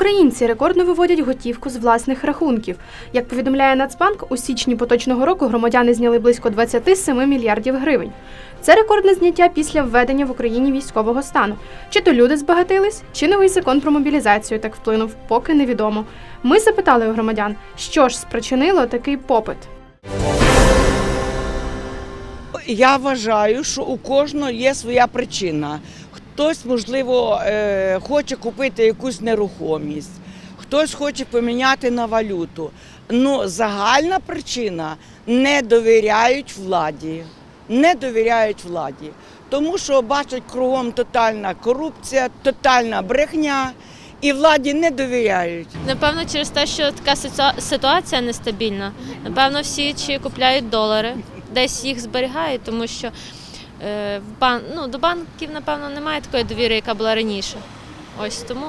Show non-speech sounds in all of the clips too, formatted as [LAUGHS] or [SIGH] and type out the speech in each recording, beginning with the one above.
Українці рекордно виводять готівку з власних рахунків. Як повідомляє Нацбанк, у січні поточного року громадяни зняли близько 27 мільярдів гривень. Це рекордне зняття після введення в Україні військового стану. Чи то люди збагатились, чи новий закон про мобілізацію так вплинув, поки невідомо. Ми запитали у громадян, що ж спричинило такий попит. Я вважаю, що у кожного є своя причина. Хтось, можливо, е, хоче купити якусь нерухомість, хтось хоче поміняти на валюту. Ну, загальна причина не довіряють владі. Не довіряють владі. Тому що бачать кругом тотальна корупція, тотальна брехня, і владі не довіряють. Напевно, через те, що така ситуація нестабільна. Напевно, всі чи купляють долари, десь їх зберігають, тому що в бан... ну, до банків, напевно, немає такої довіри, яка була раніше. Ось тому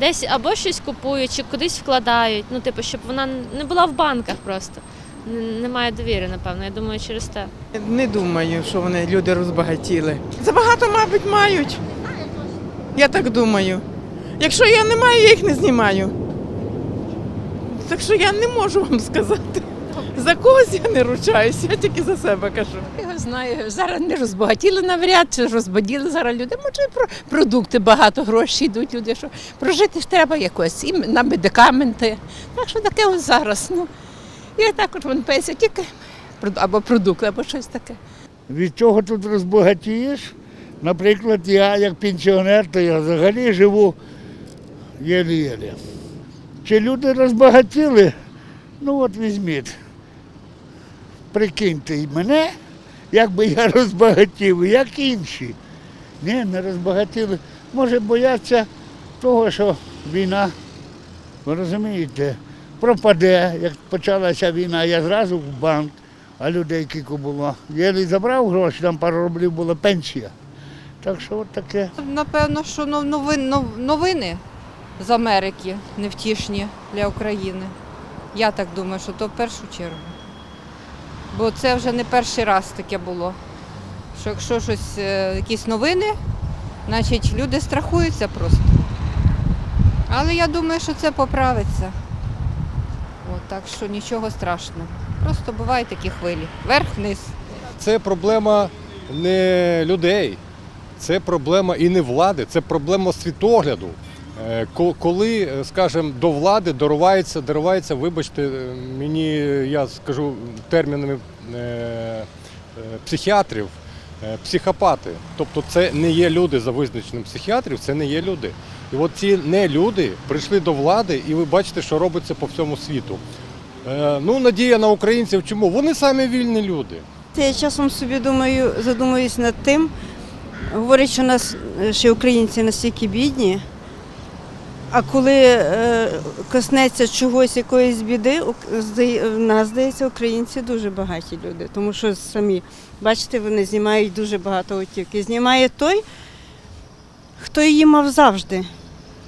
десь або щось купують, чи кудись вкладають. Ну, типу, щоб вона не була в банках просто. Немає довіри, напевно. Я думаю, через те. Не думаю, що вони люди розбагатіли. Забагато, мабуть, мають. Я так думаю. Якщо я не маю, я їх не знімаю. Так що я не можу вам сказати. За когось я не ручаюсь, я тільки за себе кажу. Я знаю, зараз не розбагатіли навряд чи розбагатіли зараз люди. Може, про продукти багато грошей йдуть люди. Що прожити ж треба якось і на медикаменти. Так що таке ось зараз. Ну і так от вон пенсія тільки або продукти, або щось таке. Від чого тут розбагатієш? Наприклад, я як пенсіонер, то я взагалі живу єлі-єлі. Чи люди розбагатіли? Ну от візьміть. Прикиньте і мене, як би я [LAUGHS] розбагатів, як інші. Ні, не розбагатіли. Може бояться того, що війна, ви розумієте, пропаде. Як почалася війна, я зразу в банк, а людей кілько було. Я не забрав гроші, там пару рублів була пенсія. Так що от таке. Напевно, що новин, новини з Америки невтішні для України. Я так думаю, що то в першу чергу. Бо це вже не перший раз таке було. Що якщо щось, е, якісь новини, значить люди страхуються просто. Але я думаю, що це поправиться. От, так що нічого страшного. Просто бувають такі хвилі. Вверх-вниз. Це проблема не людей, це проблема і не влади, це проблема світогляду. Е, ко- Коли, е, скажімо, до влади доривається, доривається, вибачте, е, мені я скажу термінами психіатрів, психопати. Тобто це не є люди за визначенням психіатрів, це не є люди. І от ці не люди прийшли до влади, і ви бачите, що робиться по всьому світу. Ну, надія на українців. Чому? Вони самі вільні люди. Я часом собі думаю, задумуюсь над тим, говорять, що нас ще українці настільки бідні, а коли е, коснеться чогось, якоїсь біди, в нас здається, українці дуже багаті люди, тому що самі, бачите, вони знімають дуже багато готівки. Знімає той, хто її мав завжди,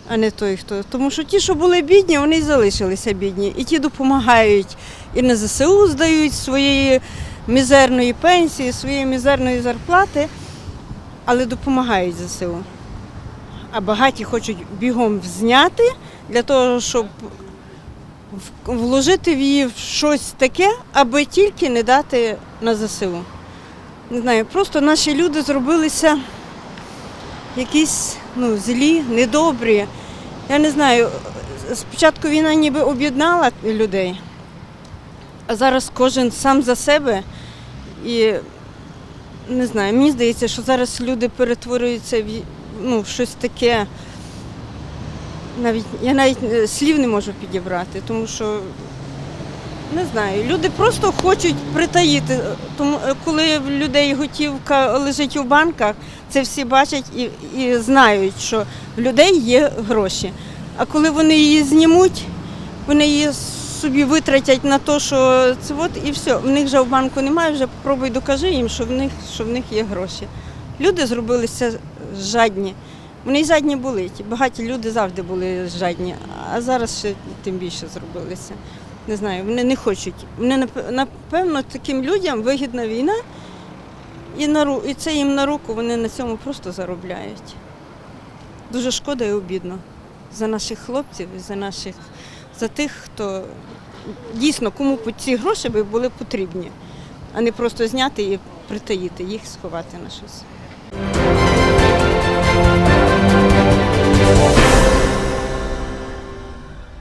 а не той, хто. Тому що ті, що були бідні, вони й залишилися бідні. І ті допомагають, і на ЗСУ здають своєї мізерної пенсії, своєї мізерної зарплати, але допомагають ЗСУ. А багаті хочуть бігом зняти для того, щоб вложити в її щось таке, аби тільки не дати на ЗСУ. Не знаю, просто наші люди зробилися якісь ну, злі, недобрі. Я не знаю, спочатку війна ніби об'єднала людей, а зараз кожен сам за себе. І не знаю, мені здається, що зараз люди перетворюються в, ну, щось таке. Навіть я навіть е, слів не можу підібрати, тому що не знаю, люди просто хочуть притаїти. Тому е, коли в людей готівка лежить у банках, це всі бачать і, і знають, що в людей є гроші. А коли вони її знімуть, вони її собі витратять на те, що це от і все. В них вже в банку немає, вже попробуй докажи їм, що в них, що в них є гроші. Люди зробилися жадні. Вони й жадні були. Ті багаті люди завжди були жадні, а зараз ще тим більше зробилися. Не знаю, вони не хочуть. Вони нап- напевно таким людям вигідна війна, і, на, і це їм на руку, вони на цьому просто заробляють. Дуже шкода і обідно за наших хлопців за наших за тих, хто дійсно кому ці гроші би були потрібні, а не просто зняти і притаїти їх, сховати на щось. home.